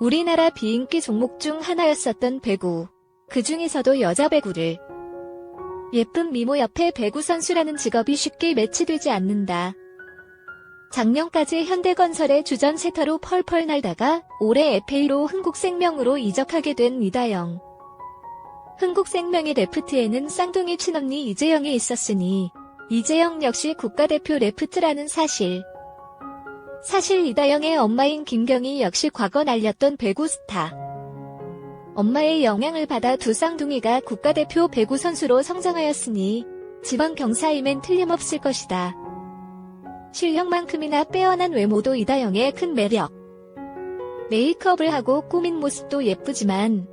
우리나라 비인기 종목 중 하나였었던 배구. 그 중에서도 여자 배구를 예쁜 미모 옆에 배구 선수라는 직업이 쉽게 매치되지 않는다. 작년까지 현대건설의 주전 세터로 펄펄 날다가 올해 FA로 흥국생명으로 이적하게 된 이다영. 흥국생명의 레프트에는 쌍둥이 친언니 이재영이 있었으니 이재영 역시 국가대표 레프트라는 사실. 사실 이다영의 엄마인 김경희 역시 과거 날렸던 배구 스타. 엄마의 영향을 받아 두 쌍둥이가 국가대표 배구 선수로 성장하였으니 지방 경사임엔 틀림없을 것이다. 실력만큼이나 빼어난 외모도 이다영의 큰 매력. 메이크업을 하고 꾸민 모습도 예쁘지만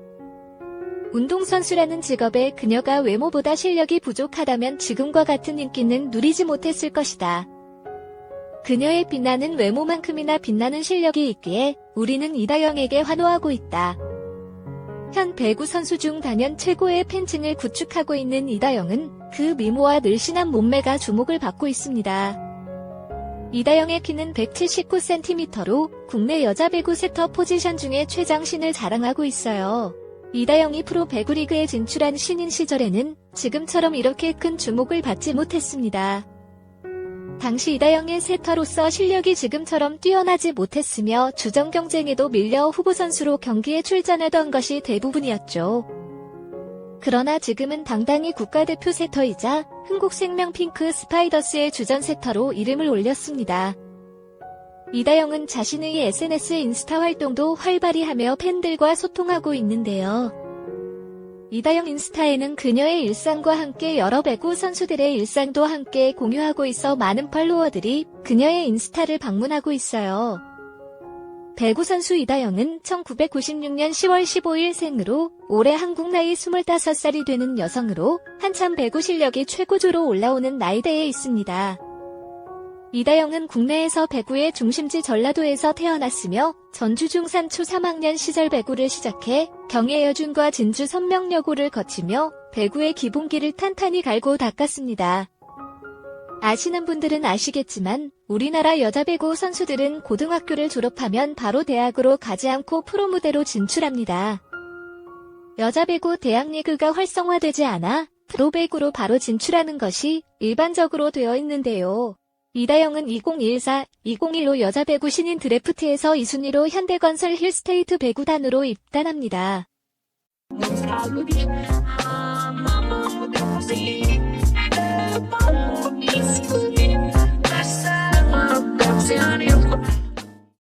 운동선수라는 직업에 그녀가 외모보다 실력이 부족하다면 지금과 같은 인기는 누리지 못했을 것이다. 그녀의 빛나는 외모만큼이나 빛나는 실력이 있기에 우리는 이다영에게 환호하고 있다. 현 배구 선수 중 단연 최고의 팬층을 구축하고 있는 이다영은 그 미모와 늘씬한 몸매가 주목을 받고 있습니다. 이다영의 키는 179cm로 국내 여자 배구 세터 포지션 중에 최장신을 자랑하고 있어요. 이다영이 프로 배구리그에 진출한 신인 시절에는 지금처럼 이렇게 큰 주목을 받지 못했습니다. 당시 이다영의 세터로서 실력이 지금처럼 뛰어나지 못했으며 주전 경쟁에도 밀려 후보 선수로 경기에 출전하던 것이 대부분이었죠. 그러나 지금은 당당히 국가대표 세터이자 흥국생명 핑크 스파이더스의 주전 세터로 이름을 올렸습니다. 이다영은 자신의 SNS 인스타 활동도 활발히 하며 팬들과 소통하고 있는데요. 이다영 인스타에는 그녀의 일상과 함께 여러 배구 선수들의 일상도 함께 공유하고 있어 많은 팔로워들이 그녀의 인스타를 방문하고 있어요. 배구 선수 이다영은 1996년 10월 15일 생으로 올해 한국 나이 25살이 되는 여성으로 한참 배구 실력이 최고조로 올라오는 나이대에 있습니다. 이다영은 국내에서 배구의 중심지 전라도에서 태어났으며 전주 중산초 3학년 시절 배구를 시작해 경예여중과 진주 선명여고를 거치며 배구의 기본기를 탄탄히 갈고 닦았습니다. 아시는 분들은 아시겠지만 우리나라 여자 배구 선수들은 고등학교를 졸업하면 바로 대학으로 가지 않고 프로 무대로 진출합니다. 여자 배구 대학 리그가 활성화되지 않아 프로 배구로 바로 진출하는 것이 일반적으로 되어 있는데요. 이다영은 2014, 2015 여자 배구 신인 드래프트에서 2순위로 현대건설 힐스테이트 배구단으로 입단합니다.